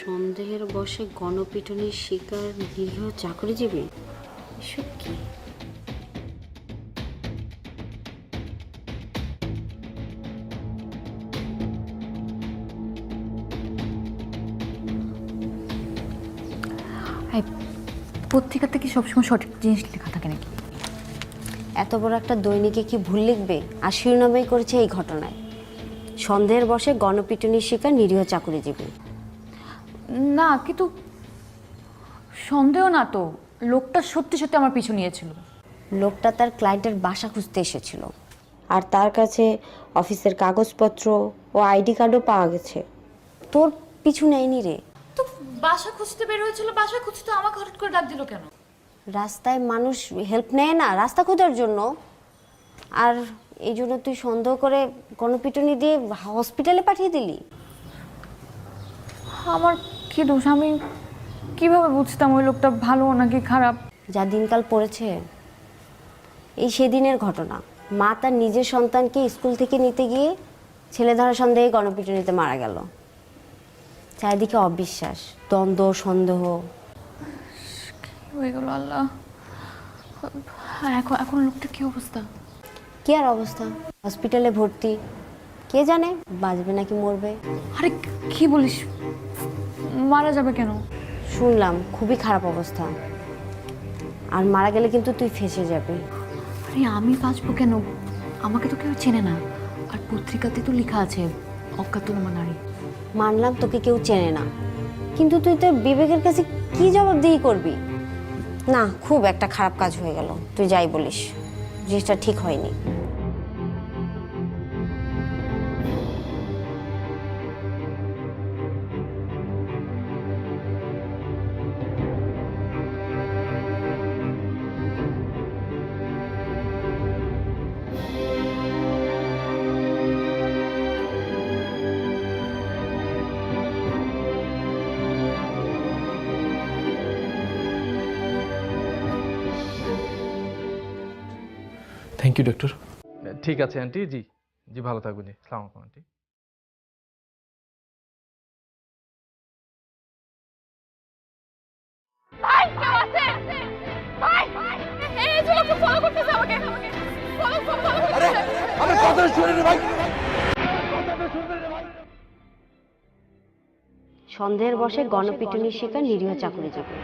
সন্দেহের বসে গণপিটুনির শিকার নিরীহ চাকরিজীবী? এসব কি? পত্রিকাতে কি সবসময় সঠিক জিনিস লেখা থাকে নাকি? এত বড় একটা দৈনিকে কি ভুল লিখবে? আর শিরোনামেই করেছে এই ঘটনায়। সন্দেহের বসে গণপিটুনির শিকার নিরীহ চাকরিজীবী। না কিন্তু সন্দেহ না তো লোকটা সত্যি সত্যি আমার পিছু নিয়েছিল। লোকটা তার ক্লায়েন্টের বাসা খুঁজতে এসেছিল। আর তার কাছে অফিসের কাগজপত্র ও আইডি কার্ডও পাওয়া গেছে। তোর পিছু নেয়নি রে। তো বাসা খুঁজতে বের হয়েছিল বাসা খুঁজতে আমাকে হঠাৎ করে ডাক দিল কেন? রাস্তায় মানুষ হেল্প নেয় না রাস্তা খোঁজার জন্য। আর এই জন্য তুই সন্দেহ করে গণপিটুনি দিয়ে হসপিটালে পাঠিয়ে দিলি। আমার কি দোষ? আমি কীভাবে বুঝতাম ওই লোকটা ভালো নাকি খারাপ? যা দিনকাল পড়েছে এই সেদিনের ঘটনা। মা তার নিজের সন্তানকে স্কুল থেকে নিতে গিয়ে ছেলে ধরা সন্দেহে গণপিটুনিতে মারা গেল। চারিদিকে অবিশ্বাস দ্বন্দ্ব সন্দেহ। হয়ে গেল আল্লাহ। এখন এখন লোকটা কি অবস্থা? কি আর অবস্থা? হসপিটালে ভর্তি। কে জানে বাঁচবে নাকি মরবে? আরে কি বলিস? মারা যাবে কেন? শুনলাম খুবই খারাপ অবস্থা। আর মারা গেলে কিন্তু তুই ফেসে যাবি। আরে আমি বাঁচবো কেন? আমাকে তো কেউ চেনে না। আর পত্রিকাতে তো লেখা আছে অজ্ঞাতনামা নারী। মানলাম তোকে কেউ চেনে না। কিন্তু তুই তোর বিবেকের কাছে কি জবাবদিহি করবি? না খুব একটা খারাপ কাজ হয়ে গেল। তুই যাই বলিস জিনিসটা ঠিক হয়নি। ডক্টর। ঠিক আছে আন্টি। জি জি ভালো থাকবেন জি সালাম আলাইকুম আন্টি। সন্দেহের বসে গণপিটুনির শিকার নিরীহ চাকরিজীবী।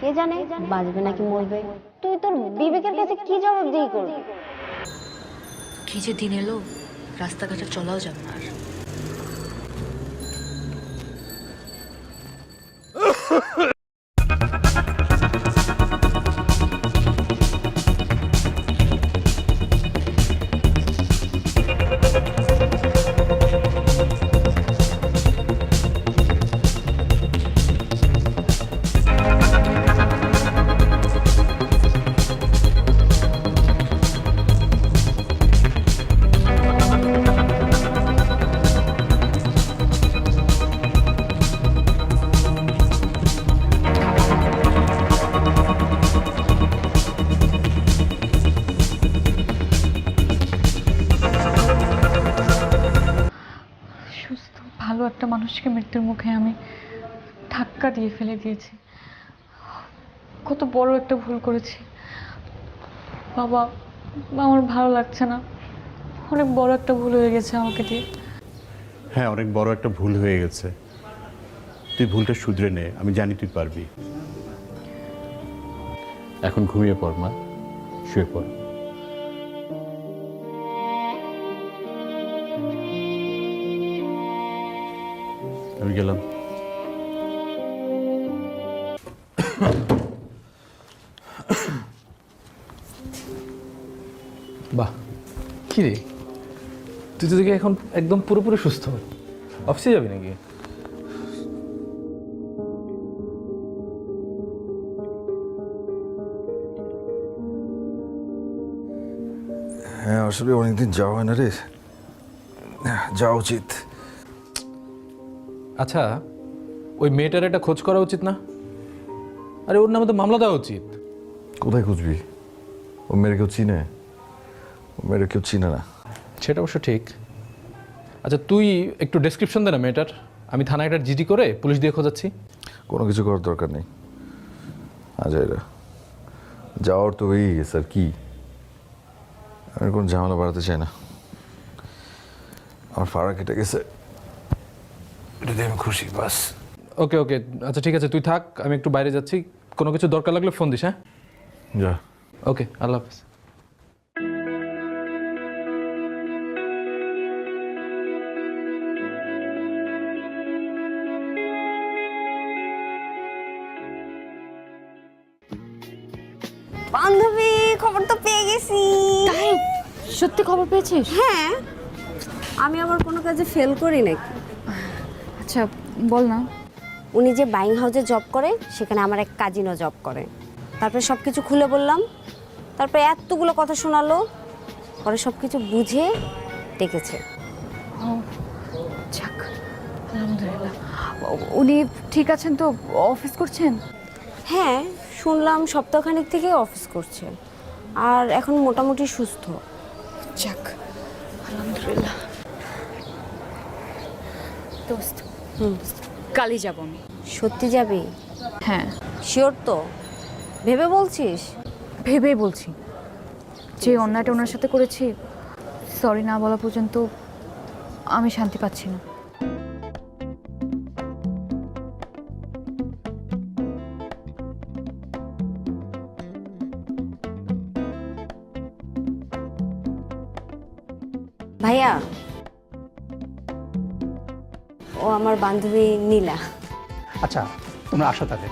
কে জানে? বাঁচবে নাকি মরবে? তুই তোর বিবেকের কাছে কি জবাবদিহি করবি? কি যে দিন এলো, রাস্তাঘাটে চলাও যাবে না আর। মানুষকে মৃত্যুর মুখে আমি ধাক্কা দিয়ে ফেলে দিয়েছি। কত বড় একটা ভুল করেছি। বাবা আমার ভালো লাগছে না। অনেক বড় একটা ভুল হয়ে গেছে আমাকে দিয়ে। হ্যাঁ অনেক বড় একটা ভুল হয়ে গেছে। তুই ভুলটা শুধরে নে আমি জানি তুই পারবি। এখন ঘুমিয়ে পড় মা। শুয়ে পড়। আমি গেলাম। বাহ কি রে? তুই তো দেখি এখন একদম পুরোপুরি সুস্থ। অফিসে যাবি নাকি? হ্যাঁ আসলে অনেকদিন যাওয়া হয় না রে। যাওয়া উচিত। আচ্ছা ওই মেয়েটার একটা খোঁজ করা উচিত না? আরে ওর নামে তো মামলা দেওয়া উচিত। কোথায় খুঁজবি? ও মেরে কেউ চিনে? ও মেরে কেউ চিনে না। সেটা অবশ্য ঠিক। আচ্ছা তুই একটু ডেসক্রিপশন দে না মেয়েটার। আমি থানায় একটা জিডি করে পুলিশ দিয়ে খোঁজাচ্ছি। কোনো কিছু করার দরকার নেই। আজাইরা যাওয়ার তো হয়েই গেছে আর কি? আমি কোনো ঝামেলা বাড়াতে চাই না। আমার ফাড়া কেটে গেছে। এটাতে আমি খুশি বাস। ওকে ওকে আচ্ছা ঠিক আছে তুই থাক আমি একটু বাইরে যাচ্ছি। কোনো কিছু দরকার লাগলে ফোন দিস হ্যাঁ? যা। ওকে আল্লাহ হাফিজ। বান্ধবী খবর তো পেয়ে গেছি। তাই? সত্যি খবর পেয়েছিস? হ্যাঁ। আমি আবার কোনো কাজে ফেল করি নাকি? আচ্ছা বল না। উনি যে বাইং হাউসে জব করে সেখানে আমার এক কাজিনও জব করে। তারপরে সব কিছু খুলে বললাম তারপরে এতগুলো কথা শোনালো পরে সব কিছু বুঝে ডেকেছে। যাক আলহামদুলিল্লাহ। উনি ঠিক আছেন তো? অফিস করছেন? হ্যাঁ শুনলাম সপ্তাহখানিক থেকে অফিস করছে। আর এখন মোটামুটি সুস্থ। যাক আলহামদুলিল্লাহ। দোস্ত কালই যাব আমি। সত্যি যাবি? হ্যাঁ। শিওর তো? ভেবে বলছিস? ভেবেই বলছি। যে অন্যায়টা ওনার সাথে করেছি সরি না বলা পর্যন্ত আমি শান্তি পাচ্ছি না। ভাইয়া আমার বান্ধবী নীলা। আচ্ছা তোমরা আসো তাদের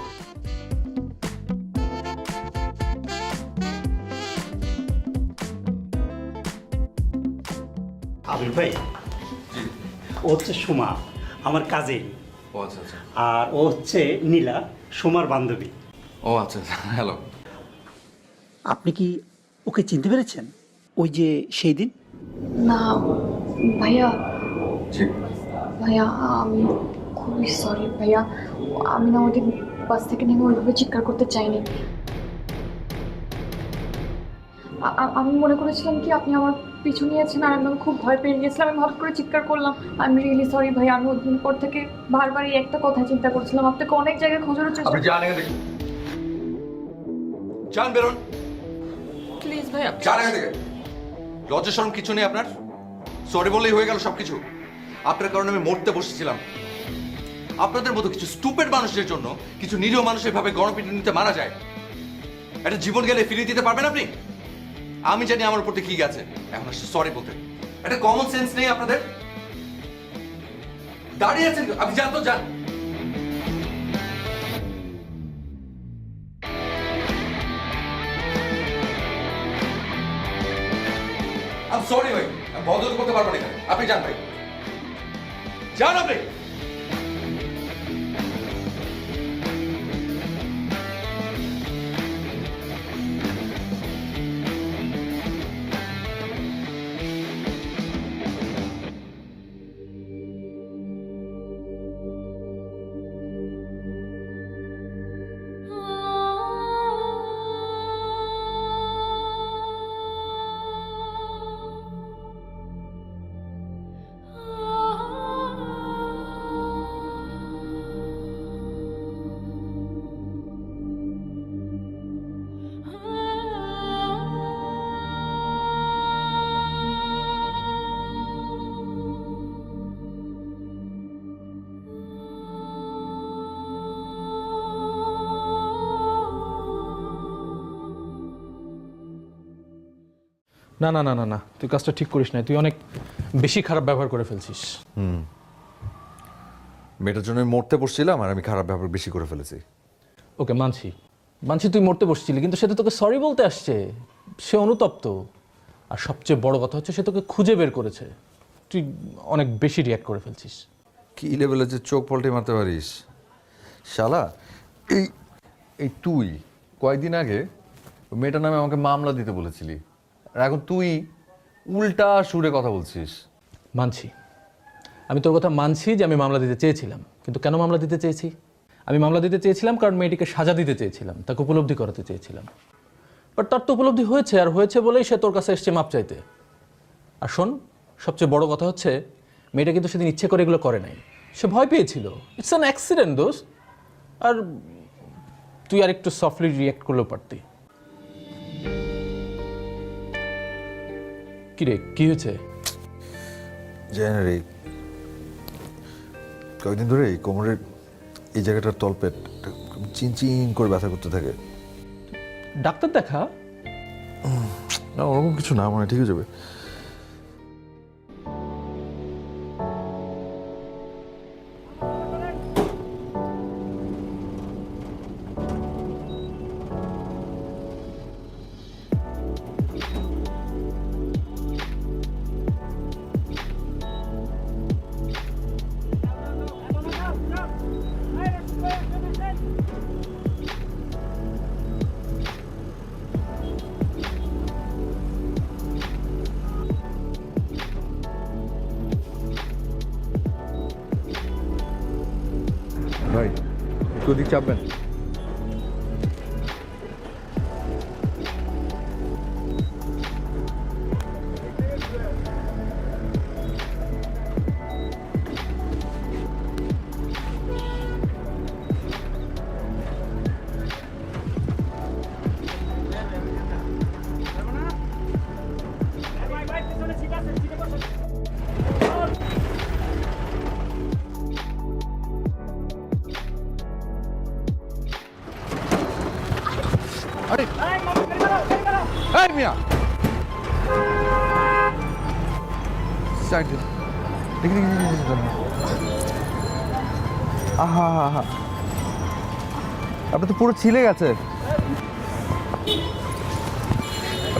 আবির ভাই ও হচ্ছে সুমা আমার কাজিন ও আচ্ছা আচ্ছা। আর ও হচ্ছে নীলা সুমার বান্ধবী। ও আচ্ছা হ্যালো। আপনি কি ওকে চিনতে পেরেছেন? ওই যে সেই দিন? না ভাইয়া। ভাইয়া আমি খুবই সরি ভাইয়া। আমি না ওদিন বাস থেকে নেমে ওইভাবে চিৎকার করতে চাইনি। আমি মনে করেছিলাম কি আপনি আমার পিছু নিয়েছেন আর আমি খুব ভয় পেয়ে গিয়েছিলাম আমি হঠাৎ করে চিৎকার করলাম। আমি রিয়েলি সরি ভাই আমি ওদিন পর থেকে বারবার এই একটা কথা চিন্তা করছিলাম। আপনাকে অনেক জায়গায় খোঁজানোর চেষ্টা আপনি যান এখান বেরোন। প্লিজ ভাইয়া যান এখান থেকে। লজ্জা শরম কিছু নেই আপনার। সরি বললেই হয়ে গেল সবকিছু। আপনার কারণে আমি মরতে বসেছিলাম। আপনাদের মতো কিছু স্টুপেড মানুষের জন্য কিছু নিরীহ মানুষের ভাবে গণপিটুনিতে মারা যায়। একটা জীবন গেলে ফিরিয়ে দিতে পারবেন আপনি? আমি জানি আমার উপর কি গেছে এখন আসছে সরি বলতে। একটা কমন সেন্স নেই আপনাদের? দাঁড়িয়ে আছেন আপনি যান তো, যান। সরি ভাই বদল করতে পারব না আপনি যান ভাই। যান আপনি না না না না না। তুই কাজটা ঠিক করিস না তুই অনেক বেশি খারাপ ব্যবহার করে ফেলছিস। মেয়েটার জন্য আমি মরতে বসছিলাম আর আমি খারাপ ব্যবহার বেশি করে ফেলেছি। ওকে মানছি। মানছি তুই মরতে বসছিলি কিন্তু সে তো তোকে সরি বলতে আসছে। সে অনুতপ্ত। আর সবচেয়ে বড় কথা হচ্ছে সে তোকে খুঁজে বের করেছে। তুই অনেক বেশি রিয়াক্ট করে ফেলছিস। কি লেভেলে যে চোখ পল্টে মারতে পারিস? শালা এই এই তুই কয়েকদিন আগে মেয়েটার নামে আমাকে মামলা দিতে বলেছিলি। আর এখন তুই উল্টা সুরে কথা বলছিস। মানছি। আমি তোর কথা মানছি যে আমি মামলা দিতে চেয়েছিলাম। কিন্তু কেন মামলা দিতে চেয়েছি? আমি মামলা দিতে চেয়েছিলাম কারণ মেয়েটিকে সাজা দিতে চেয়েছিলাম, তাকে উপলব্ধি করাতে চেয়েছিলাম। বাট তার তো উপলব্ধি হয়েছে, আর হয়েছে বলেই সে তোর কাছে এসছে মাপ চাইতে। আর শোন, সবচেয়ে বড় কথা হচ্ছে, মেয়েটা কিন্তু সেদিন ইচ্ছে করে এগুলো করে নাই। সে ভয় পেয়েছিল। ইটস অ্যান অ্যাক্সিডেন্ট দোস্ত। আর তুই আর একটু সফটলি রিয়াক্ট করলেও পারতি। কিরে কি হয়েছে? জানি কয়েকদিন ধরে এই কোমরের এই জায়গাটার তলপেট চিনচিন চিন করে ব্যথা করতে থাকে। ডাক্তার দেখা না ওরকম কিছু না মানে ঠিক হয়ে যাবে। দেখি দেখি দেখি আহা হা হা আপনি তো পুরো ছিলে গেছে।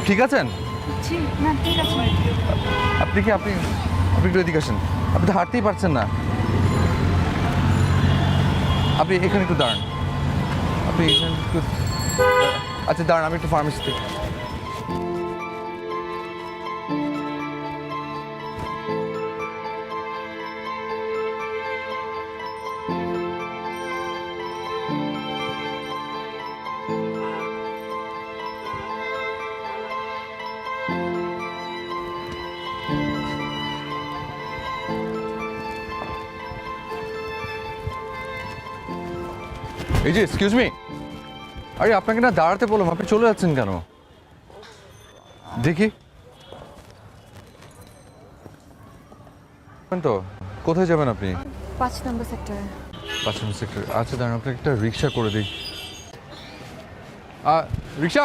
ঠিক আছেন? আপনি কি আপনি আপনি একটু এদিকে আসেন। আপনি তো হাঁটতেই পারছেন না। আপনি এখানে একটু দাঁড়ান। আপনি এখানে একটু আচ্ছা দাঁড়ান আমি একটু ফার্মেসিতে এই যে এক্সকিউজ মি আরে আপনাকে না দাঁড়াতে বললাম আপনি চলে যাচ্ছেন কেন? দেখি। তো কোথায় যাবেন আপনি? পাঁচ নম্বর সেক্টরে পাঁচ নম্বর সেক্টর আচ্ছা দাঁড়ান আপনাকে একটা রিক্সা করে দিই। রিক্সা?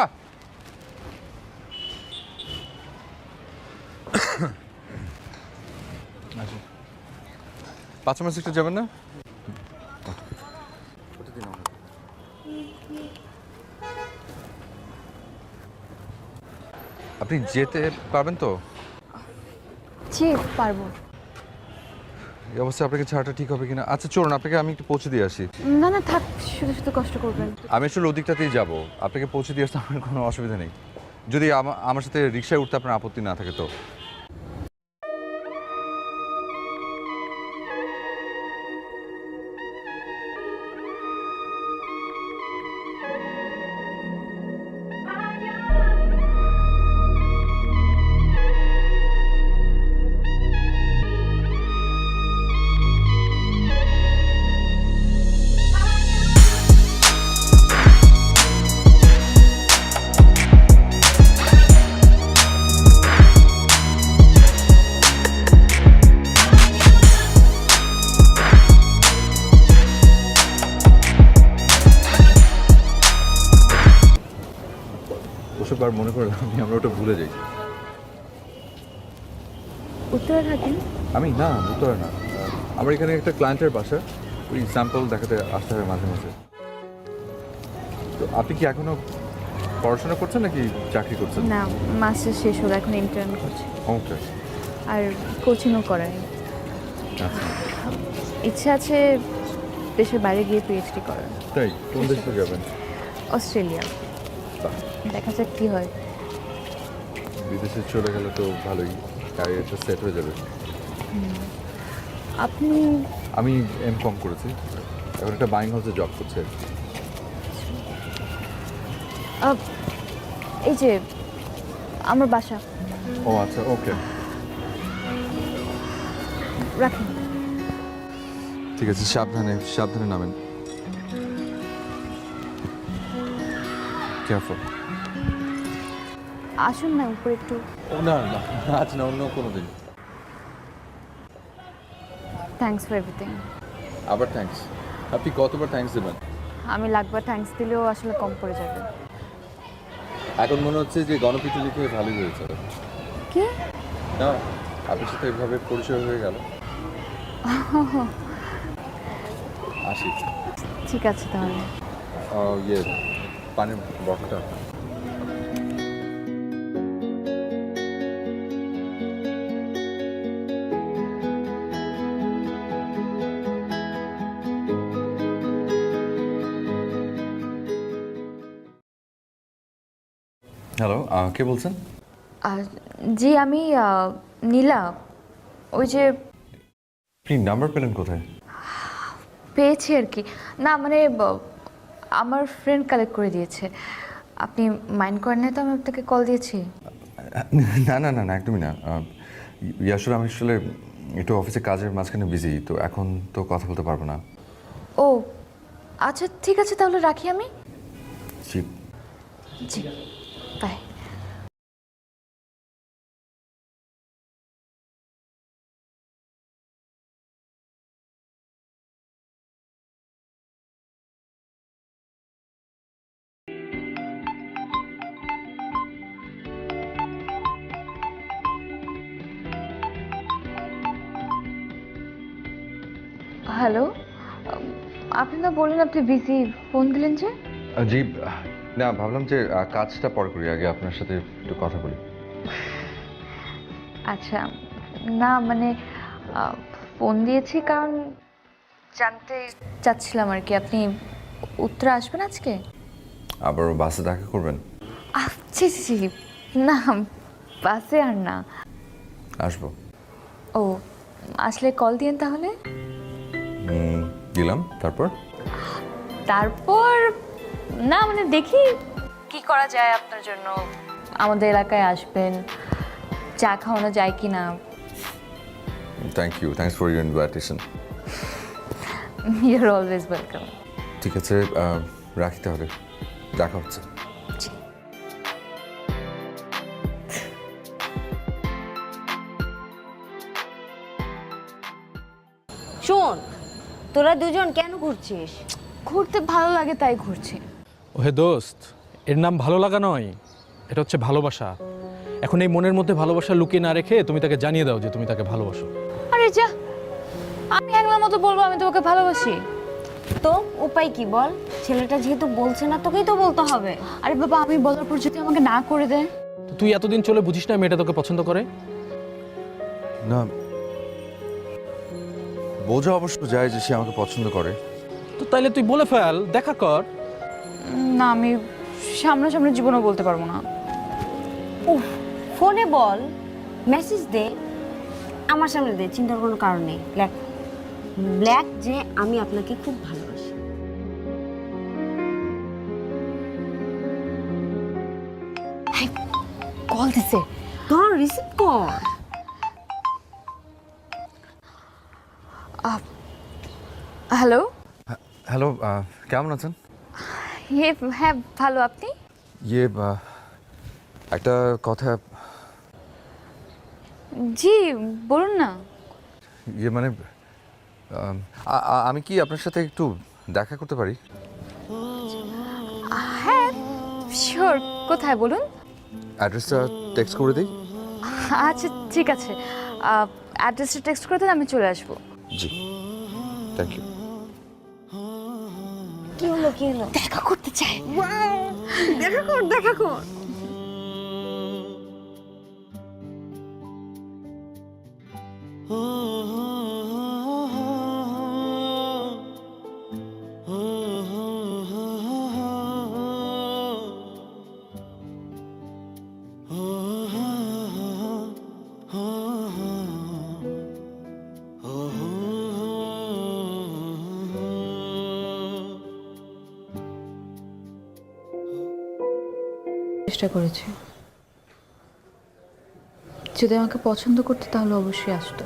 আচ্ছা। পাঁচ নম্বর সেক্টর যাবেন না? আপনি যেতে পারবেন তো? জি পারব। এই অবস্থায় আপনাকে ছাড়াটা ঠিক হবে কিনা? আচ্ছা চলুন আপনাকে আমি একটু পৌঁছে দিয়ে আসি। না না থাক শুধু শুধু কষ্ট করবেন। আমি আসলে ওদিকটাতেই যাব। আপনাকে পৌঁছে দিয়ে আসতে আমার কোনো অসুবিধা নেই। যদি আমা- আমার সাথে রিক্সায় উঠতে আপনার আপত্তি না থাকে তো? মনে করে আমি আমরা ওটা ভুলে যাই। উত্তরে থাকেন আমি না উত্তরে না। আমার এখানে একটা ক্লায়েন্টের বাসা ওই স্যাম্পল দেখাতে আসতে হবে মাঝে মাঝে। তো আপনি কি এখনও পড়াশোনা করছেন নাকি চাকরি করছেন? না মাস্টার শেষ হলো এখন ইন্টার্ন করছি। ওকে আর কোচিংও করাই। ইচ্ছা আছে দেশের বাইরে গিয়ে পিএইচডি করার। তাই কোন দেশে যাবেন? অস্ট্রেলিয়া। দেখা যাক কি হয়। বিদেশে চলে গেলে তো ভালোই ক্যারিয়ারটা সেট হয়ে যাবে। আপনি আমি এম কম করেছি। এখন একটা বাইং হাউসে জব করছি আর কি। আহ, এই যে আমার বাসা। ও আচ্ছা ওকে রাখেন। ঠিক আছে সাবধানে সাবধানে নামেন। কেয়ারফুল আসুন না উপরে একটু। না না আজ না অন্য কোনো দিন। থ্যাঙ্কস ফর এভরিথিং আবার থ্যাঙ্কস আপনি কতবার থ্যাঙ্কস দেবেন? আমি লাগবার থ্যাঙ্কস দিলেও আসলে কম পড়ে যাবে। এখন মনে হচ্ছে যে গণপিটু লিখে ভালোই হয়েছে। কি? না আপনার সাথে এভাবে পরিচয় হয়ে গেল। আসি। ঠিক আছে তাহলে। ইয়ে পানির বটলটা হ্যালো কে বলছেন? জি আমি নীলা। ওই যে আপনি নাম্বার পেলেন কোথায়? পেয়েছি আর কি। না মানে আমার ফ্রেন্ড কালেক্ট করে দিয়েছে। আপনি মাইন্ড করেন না তো আমি আপনাকে কল দিয়েছি? না না না না একদমই না। আসলে আমি আসলে একটু অফিসে কাজের মাঝখানে বিজি তো এখন তো কথা বলতে পারব না। ও আচ্ছা ঠিক আছে তাহলে রাখি আমি? জি। জি। হ্যালো আপনি না বললেন আপনি বিজি ফোন দিলেন যে? জি না ভাবলাম যে আহ, কাজটা পরে করি আগে আপনার সাথে একটু কথা বলি। আচ্ছা না মানে আহ, ফোন দিয়েছি কারণ জানতে চাচ্ছিলাম আর কি আপনি উত্তরা আসবেন আজকে? আবার বাসে দেখা করবেন? আহ, ছি ছি ছি, না বাসে আর না। আসব। ও আসলে কল দিন তাহলে? দিলাম তারপর? তারপর না মানে দেখি কি করা যায় আপনার জন্য। আমাদের এলাকায় আসবেন চা খাওয়ানো যায় কি না? Thank you thanks for your invitation you're always welcome ঠিক আছে রাখি তাহলে। দেখা হচ্ছে। শোন তোরা দুজন কেন ঘুরছিস? ঘুরতে ভালো লাগে তাই ঘুরছি। ওহে দোস্ত এর নাম ভালো লাগা নয় এটা হচ্ছে ভালোবাসা। এখন এই মনের মধ্যে ভালোবাসা লুকিয়ে না রেখে তুমি তাকে জানিয়ে দাও যে তুমি তাকে ভালোবাসো। আরে যা আমি একলার মতো বলব আমি তোমাকে ভালোবাসি। তো উপায় কি বল? ছেলেটা যেহেতু বলছে না তোকেই তো বলতে হবে। আরে বাবা আমি বলার পর যদি আমাকে না করে দেয়? তুই এতদিন চলে বুঝিস না মেয়েটা তোকে পছন্দ করে? না বোঝা অবশ্য যায় যে সে আমাকে পছন্দ করে। তো তাইলে তুই বলে ফেল দেখা কর। না আমি সামনাসামনি জীবনও বলতে পারব না। উফ ফোনে বল মেসেজ দে আমার সামনে দে চিন্তার কোনো কারণ নেই। ব্ল্যাক ব্ল্যাক যে আমি আপনাকে খুব ভালোবাসি। কল দিছে। ধর রিসিভ কর। কেমন আছেন? ইয়ে হ্যাঁ ভালো আপনি? ইয়ে একটা কথা। জি বলুন না। ইয়ে মানে আম, কি আপনার সাথে একটু দেখা করতে পারি? হ্যাঁ শিওর কোথায় বলুন? অ্যাড্রেসটা টেক্সট করে দিই। আচ্ছা ঠিক আছে। অ্যাড্রেসটা টেক্সট করে দিন আমি চলে আসব। জি থ্যাংক ইউ কি হলো দেখা করতে চায়। দেখা কর দেখা কর। চেষ্টা করেছি। যদি আমাকে পছন্দ করতে তাহলে অবশ্যই আসতো।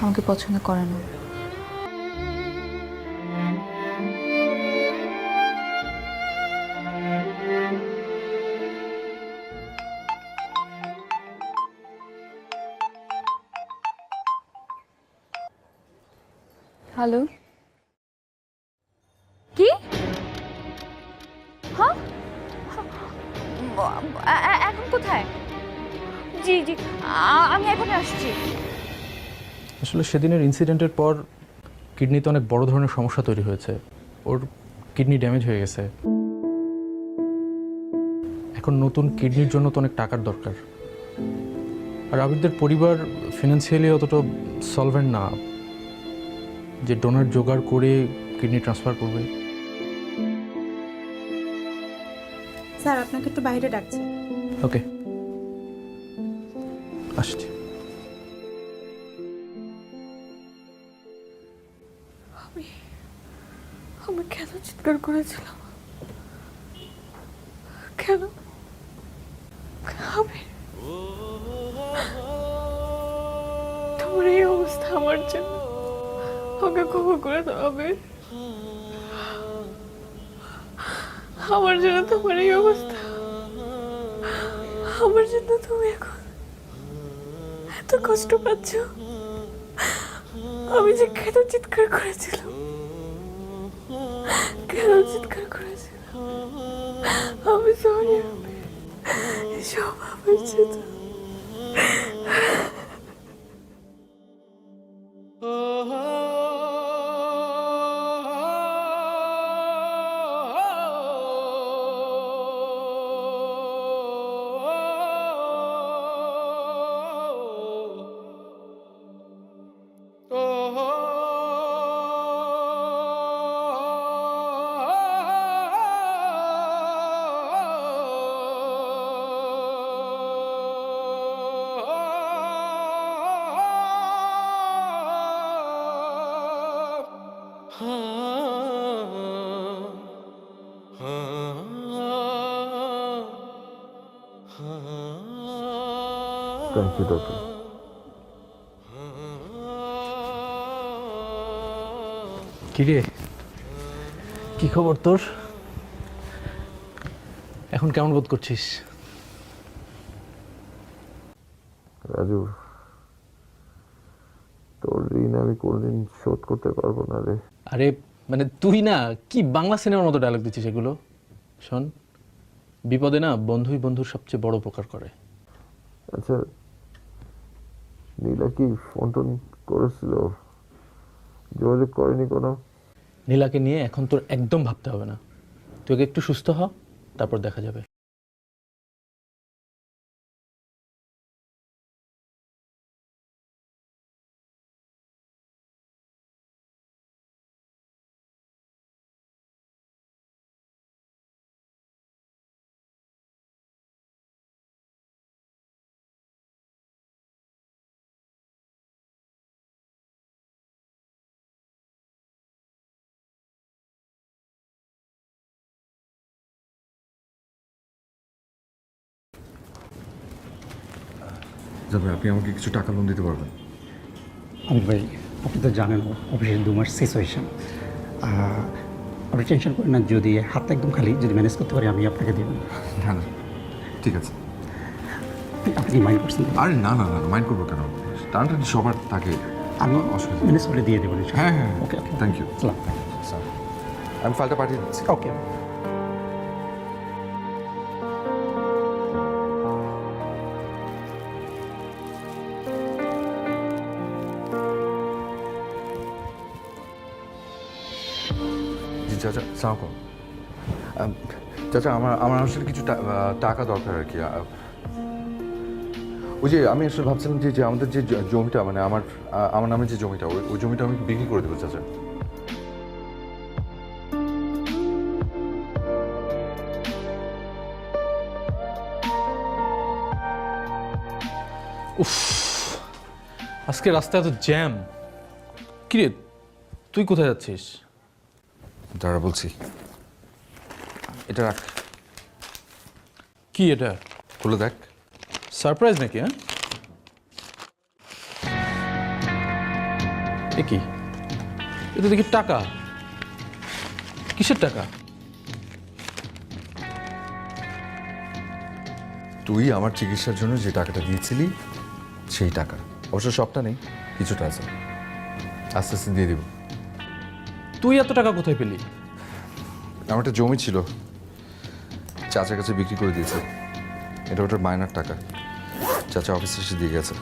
আমাকে পছন্দ করে না। হ্যালো? আসলে সেদিনের ইনসিডেন্টের পর কিডনিতে অনেক বড় ধরনের সমস্যা তৈরি হয়েছে। ওর কিডনি ড্যামেজ হয়ে গেছে। এখন নতুন কিডনির জন্য তো অনেক টাকার দরকার। আর আবিরদের পরিবার ফিনান্সিয়ালি অতটা সলভেন্ট না। যে ডোনার জোগাড় করে কিডনি ট্রান্সফার করবে। স্যার আপনাকে একটু বাইরে ডাকছে। ওকে আসছি। চিৎকার করেছিলাম। কেন? তোমার এই অবস্থা আমার জন্য। আমাকে ক্ষমা করে দাও আমার জন্য তোমার এই অবস্থা। আমার জন্য তুমি এখন এত কষ্ট পাচ্ছ। আমি যে কেন চিৎকার করেছিলাম? কেন চিৎকার করেছিলাম আমি সরি সব আমার জন্য ডক্টর কিরে কি খবর তোর? এখন কেমন বোধ করছিস? রাজু তোর ঋণ আমি কোনদিন শোধ করতে পারব না রে। আরে মানে তুই না কি বাংলা সিনেমার মতো ডায়লগ দিচ্ছিস এগুলো? শোন বিপদে না বন্ধুই বন্ধুর সবচেয়ে বড় উপকার করে। আচ্ছা নীলা কি ফোন টোন করেছিল? যোগাযোগ করেনি কোনো? নীলাকে নিয়ে এখন তোর একদম ভাবতে হবে না। তুই একটু সুস্থ হ, তারপর দেখা যাবে। যাবে আপনি আমাকে কিছু টাকা লোন দিতে পারবেন? আমির ভাই আপনি তো জানেন অফিসের দু মাস সিচুয়েশন আপনি টেনশন করেন না যদি হাতটা একদম খালি যদি ম্যানেজ করতে পারি আমি আপনাকে দেবেন না না ঠিক আছে। আপনি মাইন্ড করছেন? আরে না না না মাইন্ড করব কেন? টানটা সবার থাকে আমি অসুবিধা ম্যানেজ করে দিয়ে দেবো হ্যাঁ হ্যাঁ ওকে ওকে থ্যাংক ইউ সালাম। আমি ফাইলটা পাঠিয়ে দিচ্ছি। ওকে জি, চাচা, সালাম চাচা, আমার আমার আসলে কিছু টাকা দরকার আর কি ওই যে আমি আসলে ভাবছিলাম যে যে আমাদের যে জমিটা মানে আমার আমার নামে যে জমিটা, ওই ওই জমিটা আমি বিক্রি করে দেবো, চাচা। উফ, আজকে রাস্তায় এত জ্যাম। কিরে, তুই কোথায় যাচ্ছিস? দাঁড়া বলছি। এটা রাখ। কি এটা? খুলে দেখ। সারপ্রাইজ নাকি হ্যাঁ? এ কি? এটা দেখি টাকা। কিসের টাকা? তুই আমার চিকিৎসার জন্য যে টাকাটা দিয়েছিলি সেই টাকা। অবশ্য সবটা নেই কিছুটা আছে। আস্তে আস্তে দিয়ে দিব। তুই এত টাকা কোথায় পেলি? আমার একটা জমি ছিল। চাচার কাছে বিক্রি করে দিয়েছে। এটা ওটার মাইনার টাকা। চাচা অফিসে এসে দিয়ে গেছে।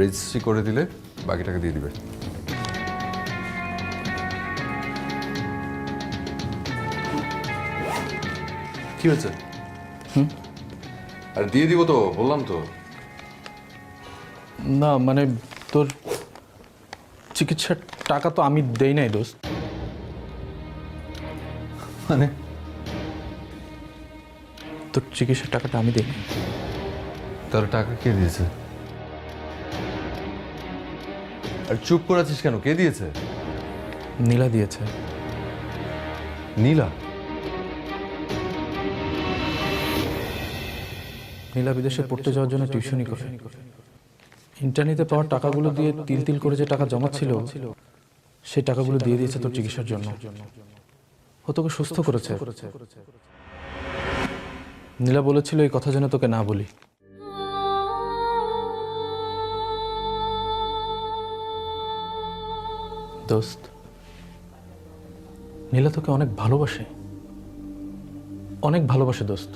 রেজিস্ট্রি করে দিলে বাকি টাকা দিয়ে দিবে। কি হয়েছে? আর দিয়ে দিব তো বললাম তো। না মানে তোর চিকিৎসার টাকা তো আমি দেই নাই দোস্ত। মানে? তোর চিকিৎসার টাকাটা আমি দেই নাই। তার টাকা কে দিয়েছে? আর চুপ করে আছিস কেন? কে দিয়েছে? নীলা দিয়েছে। নীলা? নীলা বিদেশে পড়তে যাওয়ার জন্য টিউশনি করে। ইন্টারনেটে পাওয়ার টাকাগুলো দিয়ে তিল তিল করে যে টাকা জমাচ্ছিল সেই টাকাগুলো দিয়ে দিয়েছে তোর চিকিৎসার জন্য। ও তোকে সুস্থ করেছে। নীলা বলেছিল এই কথা যেন তোকে না বলি। দোস্ত নীলা তোকে অনেক ভালোবাসে। অনেক ভালোবাসে দোস্ত।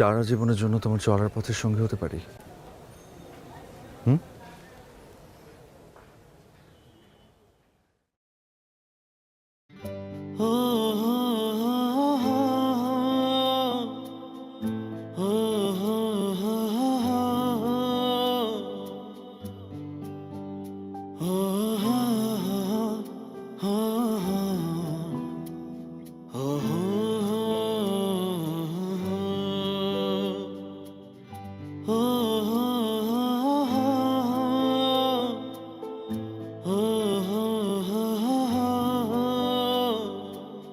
সারা জীবনের জন্য তোমার চলার পথের সঙ্গে হতে পারি।